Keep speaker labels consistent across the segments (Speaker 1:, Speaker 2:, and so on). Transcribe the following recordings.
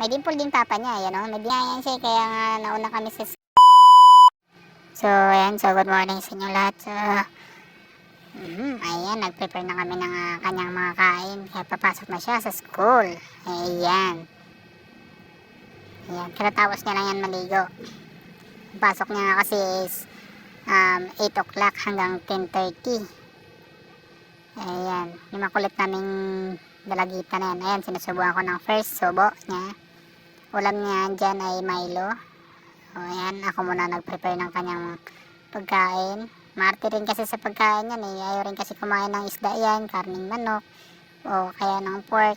Speaker 1: May dimple din papa niya, ayan o. May dinaya siya, kaya nga nauna kami sa... So, ayan. So, good morning sa inyo lahat. So, mhm, ayan. Nag-prepare na kami ng ah, kanyang mga kain. Kaya papasok na siya sa school. Ayan. Ayan. Kinatapos niya lang yan maligo. Pasok niya nga kasi is um, 8 o'clock hanggang 10.30. Ayan. Yung makulit naming dalagita na yan. Ayan, sinusubuan ko ng first subo niya. Ulam niya dyan ay Milo. O ayan, ako muna nag-prepare ng kanyang pagkain. Marte rin kasi sa pagkain yan eh. Ayaw rin kasi kumain ng isda yan, karning manok, o kaya ng pork.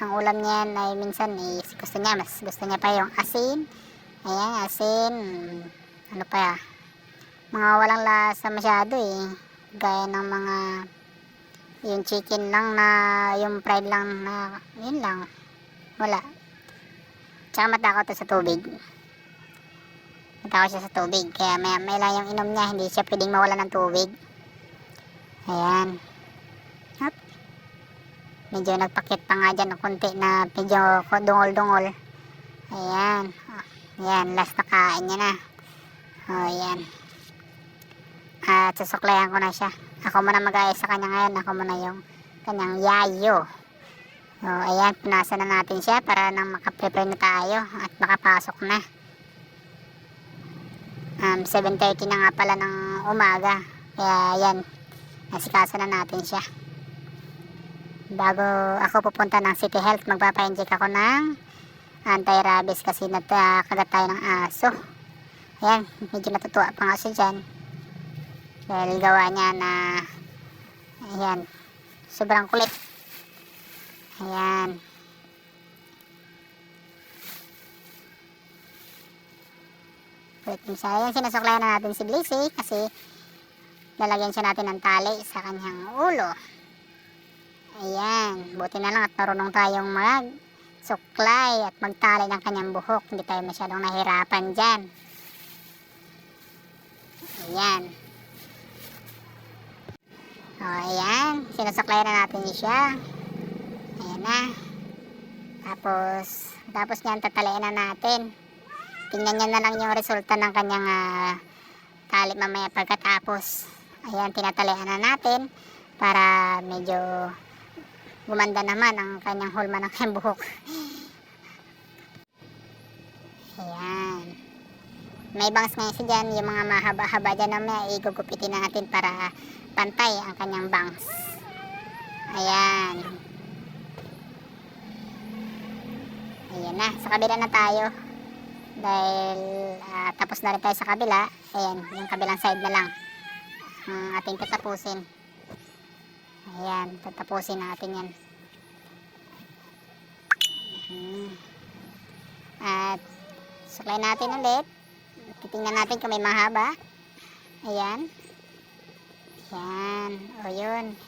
Speaker 1: Ang ulam niyan ay minsan eh, gusto niya, mas gusto niya pa yung asin. Ayan, asin. Ano pa ya? Mga walang lasa masyado eh. Gaya ng mga yung chicken lang na yung fried lang na yun lang. Wala. Tsaka matakot to sa tubig. Matakot siya sa tubig. Kaya may, may lang yung inom niya. Hindi siya pwedeng mawala ng tubig. Ayan. Hop. Medyo nagpakit pa nga dyan ng konti na medyo dungol-dungol. Ayan. Ayan. Last na kain niya na. O, ayan. At susuklayan ko na siya. Ako muna mag-ayos sa kanya ngayon. Ako muna yung kanyang yayo. So, ayan, pinasa na natin siya para nang makaprepare na tayo at makapasok na. Um, 7.30 na nga pala ng umaga. Kaya, ayan, nasikaso na natin siya. Bago ako pupunta ng City Health, magpapa-inject ako ng anti-rabies kasi natakagat tayo ng aso. Ayan, medyo natutuwa pa nga siya dyan. Dahil gawa niya na, ayan, sobrang kulit. Ayan. Din siya. Ayan, sinusuklayan na natin si Blissy kasi lalagyan siya natin ng tali sa kanyang ulo. Ayan. Buti na lang at marunong tayong mag suklay at magtali ng kanyang buhok. Hindi tayo masyadong nahirapan dyan. Ayan. O, ayan. Sinusuklayan na natin siya. Na. Tapos, tapos niyan tatalian na natin. Tingnan niya na lang yung resulta ng kanyang ah, tali mamaya pagkatapos. Ayan, tinatalian na natin para medyo gumanda naman ang kanyang hulma ng kanyang buhok. Ayan. May bangs ngayon si dyan, yung mga mahaba-haba dyan naman, igugupitin natin para pantay ang kanyang bangs. Ayan. Ayan na, sa kabila na tayo. Dahil ah, tapos na rin tayo sa kabila. Ayan, yung kabilang side na lang. Ang ating tatapusin. Ayan, tatapusin natin yan. Mhm. At suklay natin ulit. Titingnan natin kung may mahaba. Ayan. Ayan. O yun.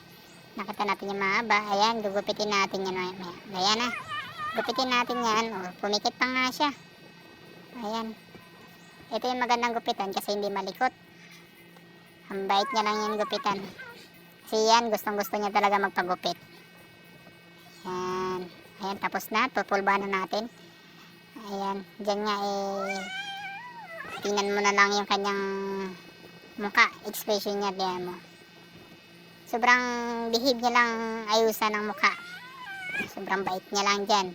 Speaker 1: Nakita natin yung mahaba. Ayan, gugupitin natin yan. Ayan na. Gupitin natin yan. O, pumikit pa nga siya. Ayan. Ito yung magandang gupitan kasi hindi malikot. Ang bait niya lang yung gupitan. Kasi yan, gustong gusto niya talaga magpagupit. Ayan. Ayan, tapos na. Pupulba na natin. Ayan. Diyan nga eh, tingnan mo na lang yung kanyang mukha. Expression niya, diyan mo. Sobrang bihib niya lang ayusan ng mukha. Sobrang bait niya lang dyan.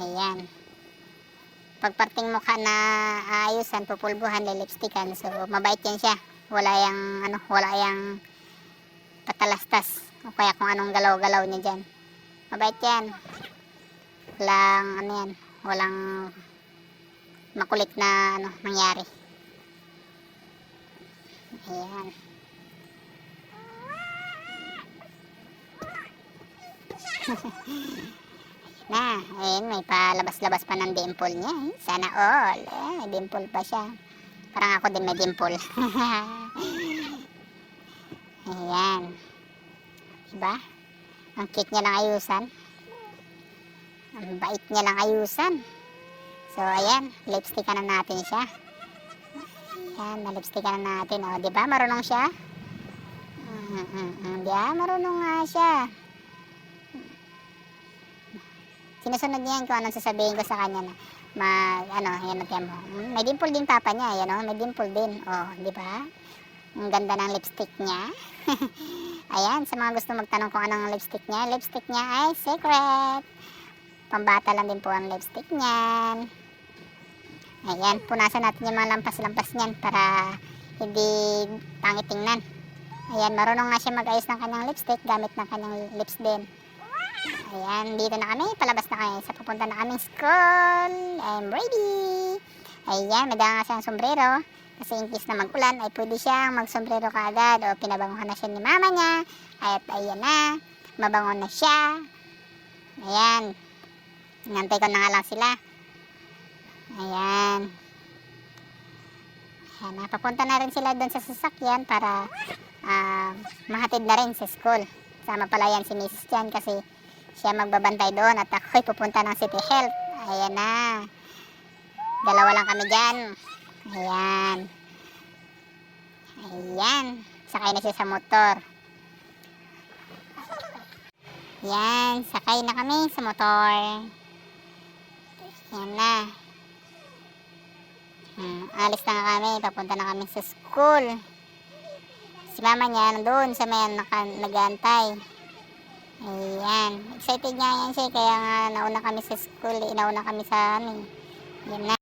Speaker 1: Ayan. Pagparting mukha na aayusan, pupulbuhan, lilipstikan. So, mabait yan siya. Wala yang, ano, wala yang patalastas. O kaya kung anong galaw-galaw niya dyan. Mabait yan. Walang, ano yan, walang makulit na, ano, nangyari. Ayan. na, ayun, may palabas-labas pa ng dimple niya. eh. Sana all. Eh, may dimple pa siya. Parang ako din may dimple. Ayan. Diba? Ang cute niya lang ayusan. Ang bait niya lang ayusan. So, ayan. Lipstick na natin siya. Ayan, na-lipstick na natin. O, diba? Marunong siya? Mm, mm, mm, diba? Marunong nga siya. Sinusunod niya yan kung anong sasabihin ko sa kanya na mag, ano, yan yan mo. May dimple din papa niya, yan o, may dimple din. Oh, di ba? Ang ganda ng lipstick niya. Ayan, sa mga gusto magtanong kung anong lipstick niya, lipstick niya ay secret. Pambata lang din po ang lipstick niyan. Ayan, punasan natin yung mga lampas-lampas niyan para hindi pangit tingnan. Ayan, marunong nga siya mag-ayos ng kanyang lipstick gamit ng kanyang lips din. Ayan, dito na kami. Palabas na kami sa pupunta na kaming school. I'm ready. Ayan, may dala nga siyang sombrero. Kasi in case na mag-ulan, ay pwede siyang mag-sombrero kaagad. O pinabanguhan na siya ni mama niya. At ayan na, mabangon na siya. Ayan. Inantay ko na nga lang sila. Ayan. Ayan na, papunta na rin sila doon sa sasakyan para ah, mahatid na rin sa school. Sama pala yan si Mrs. Jan kasi siya magbabantay doon at ako'y pupunta ng City Health. Ayan na. Dalawa lang kami dyan. Ayan. Ayan. Sakay na siya sa motor. Yan. Sakay na kami sa motor. Yan na. Hmm, alis na nga kami. Papunta na kami sa school. Si mama niya nandun sa may nag-aantay. Ayan. Excited nga yan siya. Kaya nga nauna kami sa school. eh, Nauna kami sa amin. Yan na.